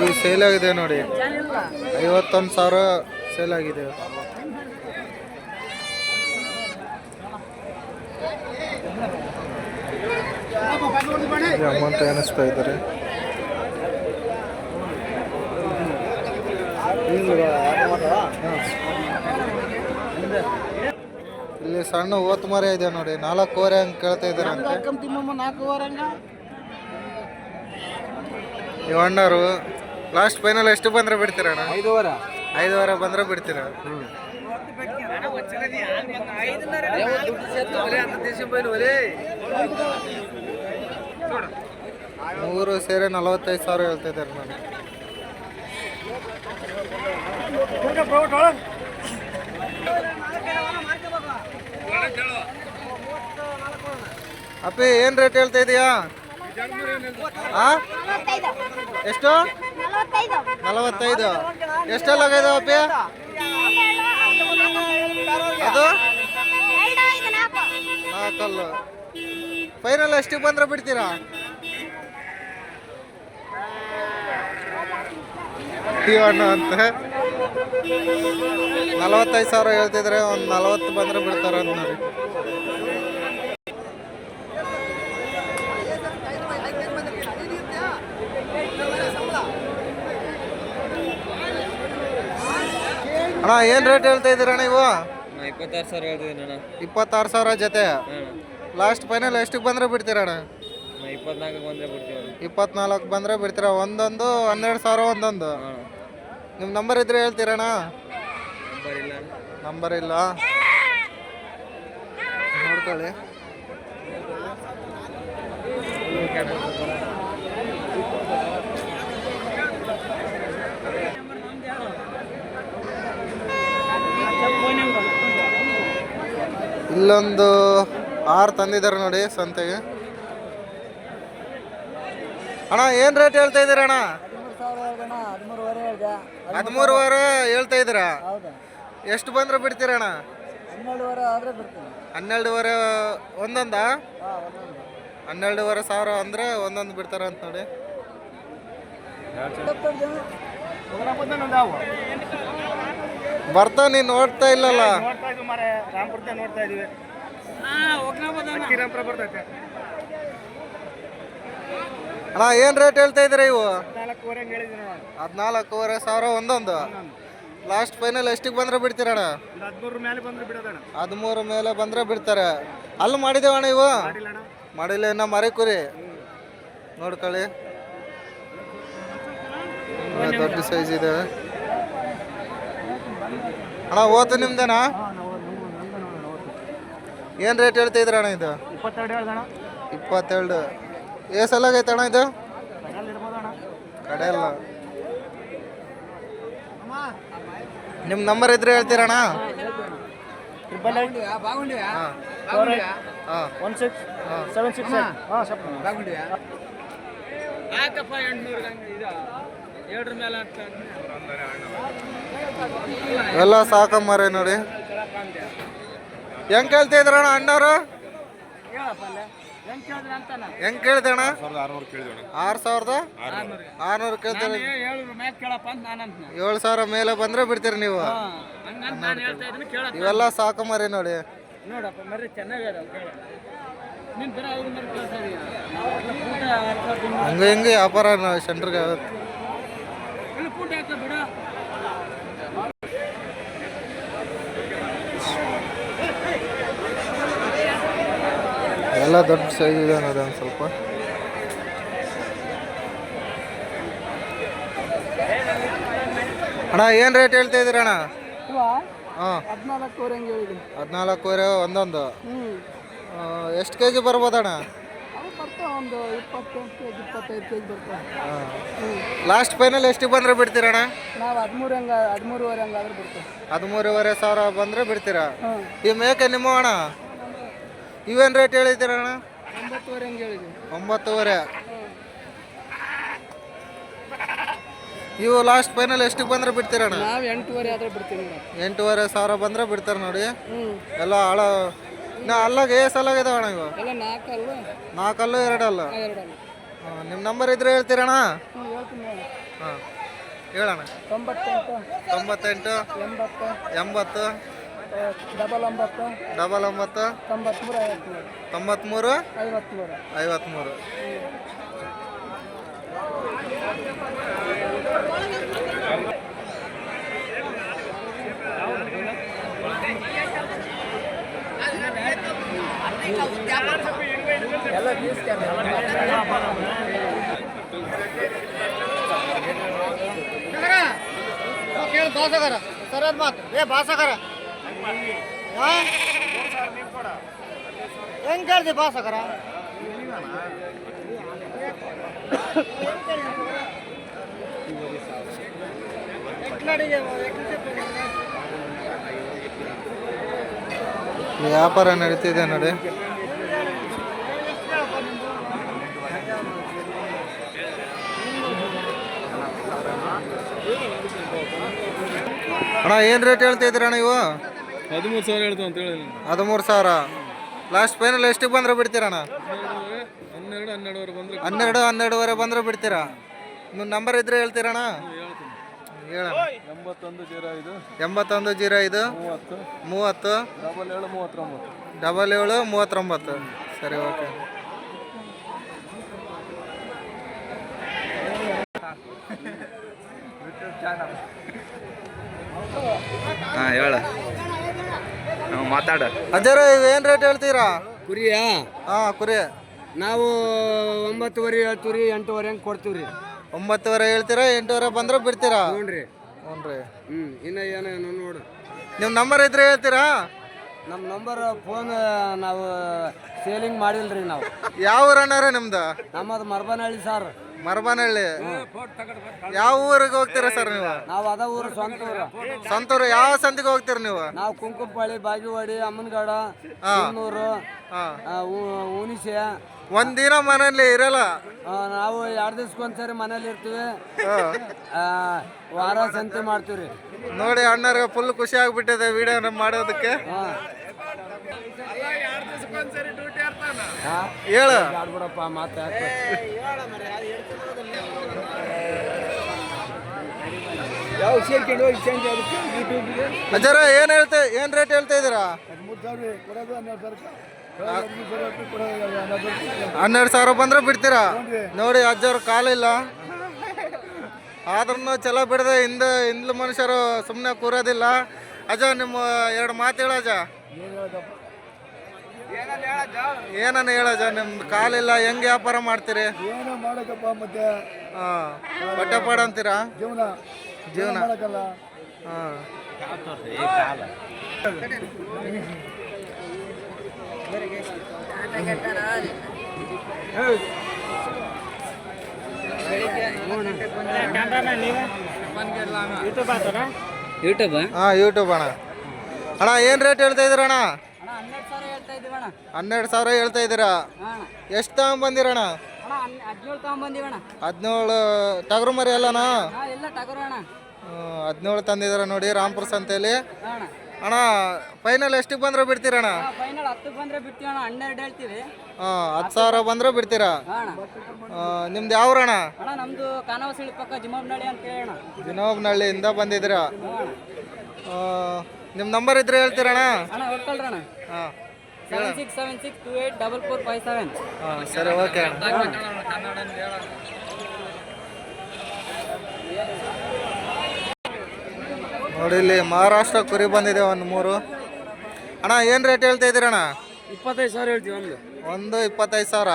ಇದು ಸೇಲ್ ಆಗಿದೆ ನೋಡಿ. ಐವತ್ತೊಂದು ಸಾವಿರ ಸೇಲ್ ಆಗಿದೆ. ಅಮೌಂಟ್ ಎನಿಸ್ತಾ ಇದ್ದಾರೆ? ಇಲ್ಲಿ ಸಣ್ಣ ಓತ್ ಮರ ಇದೆ ನೋಡಿ ನಾಲ್ಕೂವರೆ ಹಂಗೆ ಕೇಳ್ತಾ ಇದ್ದಾರೆ ಅಣ್ಣರು ಲಾಸ್ಟ್ ಫೈನಲ್ ಎಷ್ಟು ಬಂದ್ರೆ ಬಿಡ್ತೀರ ಐದು ಐದುವರೆ. ಬಂದ್ರೆ ಬಿಡ್ತೀರ? ಮೂರು ಸೇರಿ ನಲವತ್ತೈದು ಸಾವಿರ ಹೇಳ್ತಾ ಇದ್ದಾರೆ ನೋಡಿ. ಅಪ್ಪಿ, ಏನ್ ರೇಟ್ ಹೇಳ್ತಾ ಇದೀಯಾ? ಎಷ್ಟು? ನಲವತ್ತೈದು. ಎಷ್ಟೆಲ್ಲ ಆಗಿದೆ ಅಪ್ಪಿ? ಅದು? ನಾಲ್ಕಲ್ಲು. ಫೈನಲ್ ಎಷ್ಟಿಗೆ ಬಂದ್ರೆ ಬಿಡ್ತೀರಾ? ಅಂತ. ನಲವತ್ತೈದು ಸಾವಿರ ಹೇಳ್ತಿದ್ರೆ ಒಂದು ನಲವತ್ತು ಬಂದರೆ ಬಿಡ್ತಾರೆ ಅಂತ ನೋಡಿ. ಅಣ್ಣ ಏನು ರೇಟ್ ಹೇಳ್ತಾ ಇದ್ದೀರಣ್ಣ ನೀವು ಇಪ್ಪತ್ತಾರು ಸಾವಿರ ಹೇಳ್ತಿದ್ದೀನಿ ಇಪ್ಪತ್ತಾರು ಸಾವಿರ ಜೊತೆ? ಲಾಸ್ಟ್ ಫೈನಲ್ ಎಷ್ಟಕ್ಕೆ ಬಂದ್ರೆ ಬಿಡ್ತೀರಣ್ಣ ಇಪ್ಪತ್ನಾಲ್ಕು ಬಂದರೆ ಬಿಡ್ತೀವಿ ಇಪ್ಪತ್ನಾಲ್ಕು ಬಂದ್ರೆ ಬಿಡ್ತೀರ? ಒಂದೊಂದು ಹನ್ನೆರಡು ಸಾವಿರ ಒಂದೊಂದು. ನಿಮ್ಮ ನಂಬರ್ ಇದ್ರೆ ಹೇಳ್ತೀರಣ್ಣ? ನಂಬರ್ ಇಲ್ಲ. ನೋಡ್ಕೊಳ್ಳಿ. ಇಲ್ಲೊಂದು ಆರು ತಂದಿದ್ದಾರೆ ನೋಡಿ ಸಂತೆಗೆ. ಅಣ್ಣ ಏನು ರೇಟ್ ಹೇಳ್ತಾ ಇದ್ದೀರ ಅಣ್ಣ ಹದಿಮೂರುವರೆ ಹೇಳ್ದೆ. ಹದಿಮೂರುವರೆ ಹೇಳ್ತಾ ಇದ್ದೀರಾ? ಹೌದಾ. ಎಷ್ಟು ಬಂದ್ರೆ ಬಿಡ್ತೀರಣ್ಣ ಹನ್ನೆರಡುವರೆ ಆದರೆ ಬಿಡ್ತೀನಿ. ಹನ್ನೆರಡುವರೆ ಒಂದೊಂದಾ? ಹಾಂ ಒಂದೊಂದು ಹನ್ನೆರಡುವರೆ ಸಾವಿರ ಅಂದ್ರೆ ಒಂದೊಂದು ಬಿಡ್ತಾರ ಅಂತ ನೋಡಿ. ಬರ್ತಾ ನೀನು ನೋಡ್ತಾ ಇಲ್ಲಲ್ಲ. ನೋಡ್ತಾ ಇದ್ವಿ ಮಾರೆ ರಾಮಪುರത്തെ ನೋಡ್ತಾ ಇದೀವಿ. ಕಿರಂಪುರ ಬರ್ತೈತೆ. ಅಣ್ಣ ಏನು ರೇಟ್ ಹೇಳ್ತಾ ಇದ್ದೀರಾ ಇವು? ಹದಿನಾಲ್ಕೂವರೆ ಸಾವಿರ ಒಂದೊಂದು. ಲಾಸ್ಟ್ ಫೈನಲ್ ಎಷ್ಟಿಗೆ ಬಂದ್ರೆ ಬಿಡ್ತೀರಣ್ಣ? ಒಂದು ಹದಿಮೂರು ಮೇಲೆ ಬಂದ್ರೆ ಹದಿಮೂರು ಮೇಲೆ ಬಂದ್ರೆ ಬಿಡ್ತಾರೆ. ಅಲ್ಲಿ ಮಾಡಿದೇವಣ ಇವು? ಮಾಡಿಲ್ಲ ಇನ್ನ ಮರಿ ಕುರಿ ನೋಡ್ಕೊಳ್ಳಿ. ದೊಡ್ಡ ಸೈಜ್ ಇದೆ. ಅಣ್ಣ ಓತು ನಿಮ್ದೇನಾ? ಏನು ರೇಟ್ ಹೇಳ್ತಾ ಇದ್ರ ಅಣ್ಣ ಇದು? ಇಪ್ಪತ್ತೆರಡು ಇಪ್ಪತ್ತೆರಡು. ಏ ಸಲ ಆಗೈತೆ ಅಣ್ಣ ಇದು? ಕಡೆ ಅಲ್ಲ ನಿಮ್ಮ ನಂಬರ್ ಇದ್ರೆ ಹೇಳ್ತೀರಣ್ಣ? Triple eight. ಹಾಂ. ಫೋರ್ ಏಟ್ ಹಾಂ. One six. ಸೆವೆನ್ ಸಿಕ್ಸ್ ಹಾಂ. ಸ್ವಲ್ಪ ಎಲ್ಲ ಸಾಕಮ್ಮರೇ ನೋಡಿ. ಹೆಂಗ್ ಕೇಳ್ತಾ ಇದ್ರಣ್ಣ ಅಣ್ಣವ್ರು ಹೆಂಗ್ ಕೇಳ್ದೆ ಅಣ್ಣ ಆರು ಸಾವಿರದ ಆರ್ನೂರು ಕೇಳ್ತಾರೆ ಏಳು ಸಾವಿರ ಮೇಲೆ ಬಂದ್ರೆ ಬಿಡ್ತೀರಿ ನೀವು. ಇವೆಲ್ಲ ಸಾಕು ನೋಡಿ. ಮರಿ ಇದೀಯ? ಹಂಗ ಹಿಂಗೆ ವ್ಯಾಪಾರ ಸೆಂಟ್ರಿಗೆ ಇಲ್ಲಿ ಎಲ್ಲ ದೊಡ್ಡ ಸೈಜ್ ಇದೆ ಅನ್ನೋದು ಒಂದು ಸ್ವಲ್ಪ. ಅಣ್ಣ ಏನು ರೇಟ್ ಹೇಳ್ತಾ ಇದ್ದೀರಣ್ಣ ಹಾಂ. ಹದಿನಾಲ್ಕುವರೆ ಒಂದೊಂದು. ಎಷ್ಟು ಕೆ ಜಿ ಬರ್ಬೋದಣ್ಣ ಒಂದು ಲಾಸ್ಟ್ ಫೈನಲ್ ಎಷ್ಟು ಬಂದರೆ ಬಿಡ್ತೀರಣ್ಣ ನಾವು ಹದಿಮೂರು ಹಂಗೆ ಹದಿಮೂರುವರೆ ಹಂಗಾದ್ರೆ ಬಿಡ್ತೀವಿ. ಹದಿಮೂರುವರೆ ಸಾವಿರ ಬಂದರೆ ಬಿಡ್ತೀರಾ? ಈ ಮೇಕೆ ನಿಮ್ಮ ಅಣ್ಣ? ಇವೇನು ರೇಟ್ ಹೇಳಿದ್ದೀರಣ್ಣ ಒಂಬತ್ತುವರೆ ಹಂಗೆ ಹೇಳಿದ್ದೀನಿ ಒಂಬತ್ತುವರೆ. ಇವು ಲಾಸ್ಟ್ ಫೈನಲ್ ಎಷ್ಟಕ್ಕೆ ಬಂದ್ರೆ ಬಿಡ್ತೀರಣ್ಣ ನಾವು ಎಂಟೂವರೆ ಆದ್ರೆ ಬಿಡ್ತೀವಿ ಎಂಟೂವರೆ ಸಾವಿರ ಬಂದ್ರೆ ಬಿಡ್ತಾರೆ ನೋಡಿ. ಎಲ್ಲ ಹಳ ನಾ ಅಲ್ಲಾಗ ಏ ಅಲ್ಲಾಗ ಇದಾವಣ್ಣ ಇವು? ನಾಲ್ಕಲ್ಲ ನಾಲ್ಕಲ್ಲು ಎರಡಲ್ಲ? ನಿಮ್ಮ ನಂಬರ್ ಇದ್ರೆ ಹೇಳ್ತೀರಣ್ಣ ಮೇಡಮ್. ಹಾಂ. ಹೇಳಣ್ಣ. ತೊಂಬತ್ತೆಂಟು. ತೊಂಬತ್ತೆಂಟು. ಎಂಬತ್ತು. ಎಂಬತ್ತು. ಡಬಲ್ ಒಂಬತ್ತು. ಡಬಲ್ ಒಂಬತ್ತು. ತೊಂಬತ್ಮೂರು ಐವತ್ಮೂರು. ತೊಂಬತ್ತ್ಮೂರು ಐವತ್ಮೂರು. ಐವತ್ತ್ಮೂರು ಕೇಳಿ ಬಾಸಗಾರ ಸರಿಯಾದ ಮಾತು. ಏ ಬಾಸಗಾರ ಹೆಂಗ್ ಕೇಳ್ದಿ ಬಾಸಗಾರ ವ್ಯಾಪಾರ ನಡೀತಿದೆ ನೋಡಿ. ಅಣ್ಣ ಏನು ರೇಟ್ ಹೇಳ್ತಾ ಇದ್ದೀರಣ್ಣ ನೀವು ಹದಿಮೂರು ಸಾವಿರ ಹೇಳ್ತು ಅಂತ ಹೇಳಿ ಹದಿಮೂರು ಸಾವಿರ. ಲಾಸ್ಟ್ ಫೈನಲ್ ಎಷ್ಟಿಗೆ ಬಂದ್ರೆ ಬಿಡ್ತೀರಣ್ಣ? ಹನ್ನೆರಡು ಹನ್ನೆರಡುವರೆ ಬಂದ್ರೆ ಹನ್ನೆರಡು ಹನ್ನೆರಡುವರೆ ಬಂದ್ರೆ ಬಿಡ್ತೀರಾ? ನಿಮ್ಮ ನಂಬರ್ ಇದ್ರೆ ಹೇಳ್ತೀರಣ್ಣ? ಹೇಳಣ್ಣ. ಎಂಬತ್ತೊಂದು ಜೀರೋ ಐದು. ಎಂಬತ್ತೊಂದು ಜೀರೋ ಐದು. ಮೂವತ್ತು. ಮೂವತ್ತು. ಡಬಲ್ ಏಳು ಮೂವತ್ತೊಂಬತ್ತು. ಡಬಲ್ ಏಳು ಮೂವತ್ತೊಂಬತ್ತು. ಸರಿ ಓಕೆ ಹಾಂ ಹೇಳ. ಮಾತಾಡ. ಅಜ್ಜರ ಇವೇನು ರೇಟ್ ಹೇಳ್ತೀರಾ? ಕುರಿಯಾ? ಹಾಂ ಕುರಿ. ನಾವು ಒಂಬತ್ತುವರೆ ಹೇಳ್ತೀವಿ ರೀ ಎಂಟುವರೆ ಹಂಗೆ ಕೊಡ್ತೀವಿ ರೀ ಒಂಬತ್ತುವರೆ ಹೇಳ್ತೀರಾ ಎಂಟುವರೆ ಬಂದ್ರೆ ಬಿಡ್ತೀರಾ? ನೋಡ್ರಿ ಹ್ಞೂ ರೀ ಹ್ಞೂ ಇನ್ನು ಏನೇನು ನೋಡು. ನಿಮ್ಮ ನಂಬರ್ ಇದ್ರೆ ಹೇಳ್ತೀರಾ? ನಮ್ಮ ನಂಬರ್ ಫೋನ್ ನಾವು ಸೇಲಿಂಗ್ ಮಾಡಿಲ್ಲ ರೀ ನಾವು. ಯಾವ ಊರಣ್ಣಾರ ನಿಮ್ದು? ನಮ್ಮದು ಮರ್ಬನಹಳ್ಳಿ ಸರ್ ಮರಬನಹಳ್ಳಿ. ಯಾವ ಊರಿಗೆ ಹೋಗ್ತೀರಾ ಸರ್ ನೀವು? ನಾವು ಅದ ಊರು ಸ್ವಂತ ಊರು ಸ್ವಂತೂರು ಯಾವ ಸಂತಿಗೆ ಹೋಗ್ತೀರಿ ನೀವು? ನಾವು ಕುಂಕುಮಪಾಳಿ ಬಾಗಿವಾಡಿ ಅಮ್ಮನಗಡ ನೂರು ಹಾಂ. ಉಣಿಸೆ ಒಂದಿನ ಮನೆಯಲ್ಲಿ ಇರಲ್ಲ? ನಾವು ಎರಡು ದಿವ್ಸಕ್ಕೊಂದ್ಸರಿ ಮನೇಲಿ ಇರ್ತೀವಿ. ಆ, ವಾರ ಸಂತೆ ಮಾಡ್ತೀವಿ ರೀ ನೋಡಿ ಅಣ್ಣರಿಗೆ ಫುಲ್ ಖುಷಿ ಆಗ್ಬಿಟ್ಟಿದೆ ವಿಡಿಯೋ ಮಾಡೋದಕ್ಕೆ ಹಾಂ ಹೇಳು. ಮಾತು ಯಾವ ಸೇರ್ಕೊಂಡು ಹೋಗಿ ಚೇಂಜ್ ಆಗುತ್ತೆ ಯೂಟ್ಯೂಬ್ಗೆ ಅಜ್ಜರ ಏನ್ ಹೇಳ್ತಾ ಏನ್ ರೇಟ್ ಹೇಳ್ತಾ ಇದ್ದೀರಾ? ಹನ್ನೆರಡು ಸಾವಿರ ಬಂದ್ರೆ ಬಿಡ್ತೀರಾ? ನೋಡಿ ಅಜ್ಜವ್ರ ಕಾಲಿಲ್ಲ ಆದ್ರೂ ಚಲೋ ಬಿಡದೆ ಹಿಂದ ಹಿಂದ್ಲು ಮನುಷ್ಯರು ಸುಮ್ಮನೆ ಕೂರೋದಿಲ್ಲ. ಅಜ್ಜ ನಿಮ್ಮ ಎರಡು ಮಾತು ಹೇಳ ಅಜ್ಜ. ಏನನ್ನ ಹೇಳಜ್ಜ? ನಿಮ್ದು ಕಾಲಿಲ್ಲ ಹೆಂಗ್ ವ್ಯಾಪಾರ ಮಾಡ್ತೀರಿ? ಏನೋ ಮಾಡಕಪ್ಪ ಮತ್ತೆ? ಹಾ ಬಟ್ಟೆ ಪಾಡ ಅಂತೀರಾ? ಜೀವನ. ಜೀವನ. ಮಾಡಕ್ಕಲ್ಲ? ಹಾ ಯೂಟ್ಯೂಬ್ ಹಾ ಯೂಟ್ಯೂಬ್ ಅಣ್ಣ. ಅಣ್ಣ ಏನ್ ರೇಟ್ ಹೇಳ್ತಾ ಇದ್ರಣ್ಣ ಅಣ್ಣ ಹನ್ನೆರಡು ಸಾವಿರ ಹೇಳ್ತಾ ಇದ್ದೀರಾ? ಎಷ್ಟು ತಗೊಂಬಂದಿರಣ ಹದಿನೇಳು ಟಗರು ಮರಿ ಅಣ್ಣ. ಹದಿನೇಳು ತಂದಿದಾರ ನೋಡಿ ರಾಮ್ಪುರ ಸಂತೆಯಲ್ಲಿ. ಅಣ್ಣ. ಅಣ್ಣ ಫೈನಲ್ ಎಷ್ಟಿಗೆ ಬಂದ್ರೆ ಹೇಳ್ತೀವಿ. ಹಾಂ ಹತ್ತು ಸಾವಿರ ಬಂದ್ರೆ ಬಿಡ್ತೀರಾ? ನಿಮ್ದು ಯಾವ ಅಣ್ಣ ದಿನೋಬ್ನಹಳ್ಳಿಯಿಂದ ಬಂದಿದ್ದೀರಾ? ನಿಮ್ಮ ನಂಬರ್ ಇದ್ರೆ ಹೇಳ್ತೀರಣ್ಣ? ಹಾಂ. Seven six seven six two eight double four five seven. ಹಾಂ ಸರಿ ಓಕೆ. ನೋಡಿ ಇಲ್ಲಿ ಮಹಾರಾಷ್ಟ್ರ ಕುರಿ ಬಂದಿದೆ ಒಂದು ಮೂರು. ಅಣ್ಣ ಏನು ರೇಟ್ ಹೇಳ್ತಾ ಇದ್ದೀರಣ್ಣ ಇಪ್ಪತ್ತೈದು ಸಾವಿರ ಹೇಳ್ತೀವಿ ಒಂದು. ಒಂದು ಇಪ್ಪತ್ತೈದು ಸಾವಿರ.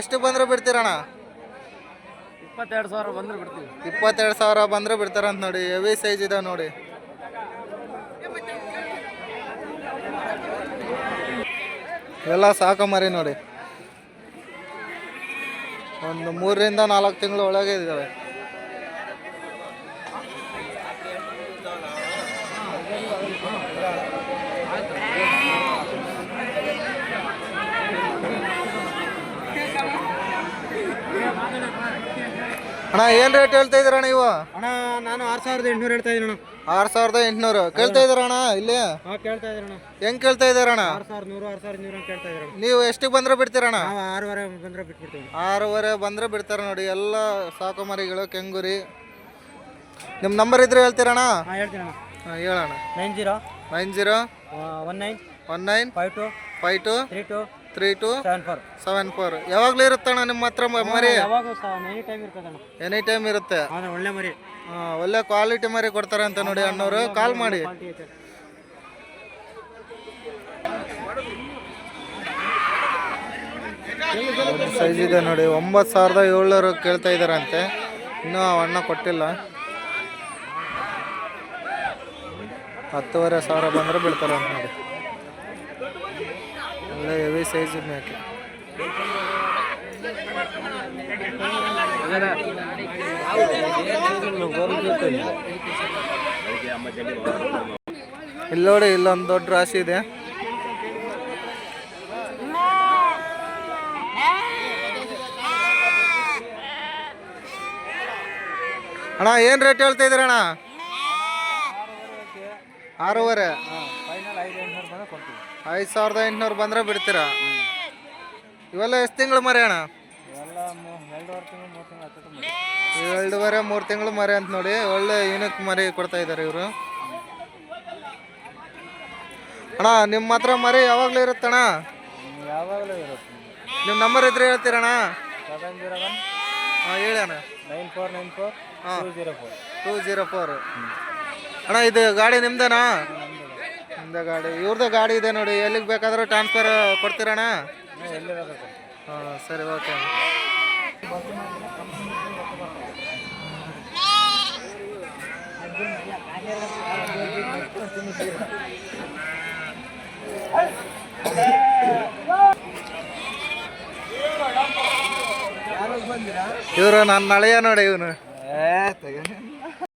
ಎಷ್ಟು ಬಂದ್ರೆ ಬಿಡ್ತೀರಣ್ಣ ಇಪ್ಪತ್ತೆರಡು ಸಾವಿರ ಬಂದ್ರೆ ಬಿಡ್ತೀವಿ. ಇಪ್ಪತ್ತೆರಡು ಸಾವಿರ ಬಂದರೂ ಬಿಡ್ತಾರಂತ ನೋಡಿ ಹೆವಿ ಸೈಜ್ ಇದೆ ನೋಡಿ. ಎಲ್ಲ ಸಾಕು ಮರಿ ನೋಡಿ. ಒಂದು ಮೂರರಿಂದ ನಾಲ್ಕು ತಿಂಗಳು ಒಳಗೆ ಇದ್ದಾವೆ. ಅಣ್ಣ ಏನ್ ರೇಟ್ ಹೇಳ್ತಾ ಇದ್ದೀರ ಅಣ್ಣ ಇವು ಅಣ್ಣ ನಾನು ಆರು ಸಾವಿರದ ಎಂಟುನೂರು ಹೇಳ್ತಾ ಇದ್ದೀನಿ ಅಣ್ಣ. ಆರು ಸಾವಿರದ ಎಂಟುನೂರು. ಕೇಳ್ತಾ ಇದ್ದೀರ ಅಣ್ಣ ಇಲ್ಲಿ? ಹಾಂ ಕೇಳ್ತಾ ಇದ್ದೀನಿ ಅಣ್ಣ. ಹೆಂಗ್ ಕೇಳ್ತಾ ಇದ್ದೀರ ಅಣ್ಣ? ಆರು ಸಾವಿರದ ನೂರು ಆರು ಸಾವಿರದ ನೂರು ಕೇಳ್ತಾ ಇದ್ದೀರ ಅಣ್ಣ. ನೀವು ಎಷ್ಟಿಗೆ ಬಂದ್ರೆ ಬಿಡ್ತೀರಣ್ಣ ನಾವು ಆರೂವರೆ ಬಂದರೆ ಬಿಟ್ಬಿಡ್ತೀವಿ ಆರೂವರೆ ಬಂದ್ರೆ ಬಿಡ್ತಾರೆ ನೋಡಿ ಎಲ್ಲ ಸಾಕು ಮರಿಗಳು ಕೆಂಗುರಿ. ನಿಮ್ಮ ನಂಬರ್ ಇದ್ರೆ ಹೇಳ್ತೀರಣ್ಣ ಹಾಂ ಹೇಳ್ತೀನಿ ಅಣ್ಣ. ಹಾಂ ಹೇಳಣ್ಣ. Nine zero nine zero one nine one nine five two five two three two three two seven four seven four ಯಾವಾಗಲೂ ಇರುತ್ತಣ್ಣ ನಿಮ್ಮ ಹತ್ರ ಮರಿ? ಯಾವಾಗ ಎನಿ ಟೈಮ್ ಎನಿ ಟೈಮ್ ಇರುತ್ತೆ. ಒಳ್ಳೆ ಮರಿ. ಒಳ್ಳೆ ಕ್ವಾಲಿಟಿ ಮರಿ ಕೊಡ್ತಾರೆ ಅಂತ ನೋಡಿ ಅಣ್ಣವರು. ಕಾಲ್ ಮಾಡಿ. ಸೈಜ್ ಇದೆ ನೋಡಿ. ಒಂಬತ್ತು ಸಾವಿರದ ಏಳ್ನೂರು ಕೇಳ್ತಾ ಇದ್ದಾರಂತೆ. ಇನ್ನೂ ಅಣ್ಣ ಕೊಟ್ಟಿಲ್ಲ. ಹತ್ತುವರೆ ಸಾವಿರ ಬಂದರೆ ಬಿಡ್ತಾರೆ ಅಂತ ನೋಡಿ. ಒಳ್ಳೆ ಹೆವಿ ಸೈಜ್ ಮೇಕೆ ಇಲ್ಲಿ ಇಲ್ಲೊಂದು ದೊಡ್ಡ ರಾಶಿ ಇದೆ. ಅಣ್ಣ, ಏನ್ ರೇಟ್ ಹೇಳ್ತಾ ಇದ್ರಣ ಆರೂವರೆ. ಫೈನಲ್ ಐದು ಎಂಟುನೂರು ಕೊಡ್ತೀವಿ. ಐದು ಸಾವಿರದ ಎಂಟುನೂರು ಬಂದರೆ ಬಿಡ್ತೀರಾ? ಇವೆಲ್ಲ ಎಷ್ಟು ತಿಂಗಳು ಮರಿ ಅಣ್ಣ? ಎರಡುವರೆ ಮೂರು ತಿಂಗಳು ಮೂರು. ಅಂತ ನೋಡಿ ಒಳ್ಳೆ ಏನಕ್ಕೆ ಮರಿ ಕೊಡ್ತಾ ಇದ್ದಾರೆ ಇವರು. ಅಣ್ಣ ನಿಮ್ಮ ಹತ್ರ ಮರಿ ಯಾವಾಗಲೂ ಇರುತ್ತಣ್ಣ? ಯಾವಾಗಲೂ ಇರುತ್ತೆ ನಿಮ್ಮ ನಂಬರ್ ಇದ್ರೆ ಹೇಳ್ತೀರಣ್ಣ? ಸೆವೆನ್ ಜೀರೋ ಒನ್ ಹಾಂ ಹೇಳಿ ಅಣ್ಣ. ನೈನ್ ಫೋರ್ ನೈನ್ ಫೋರ್ ಹಾಂ. Two zero four two zero four ಅಣ್ಣ ಇದು ಗಾಡಿ ನಿಮ್ದೇನಾ? ಗಾಡಿ ಇವ್ರದ್ದು ಗಾಡಿ ಇದೆ ನೋಡಿ, ಎಲ್ಲಿಗೆ ಬೇಕಾದರೂ ಟ್ರಾನ್ಸ್ಫರ್ ಕೊಡ್ತೀರಣ ಹಾಂ, ಸರಿ ಓಕೆ ಇವರು ನನ್ನ ನಳೆಯ ನೋಡಿ ಇವನು.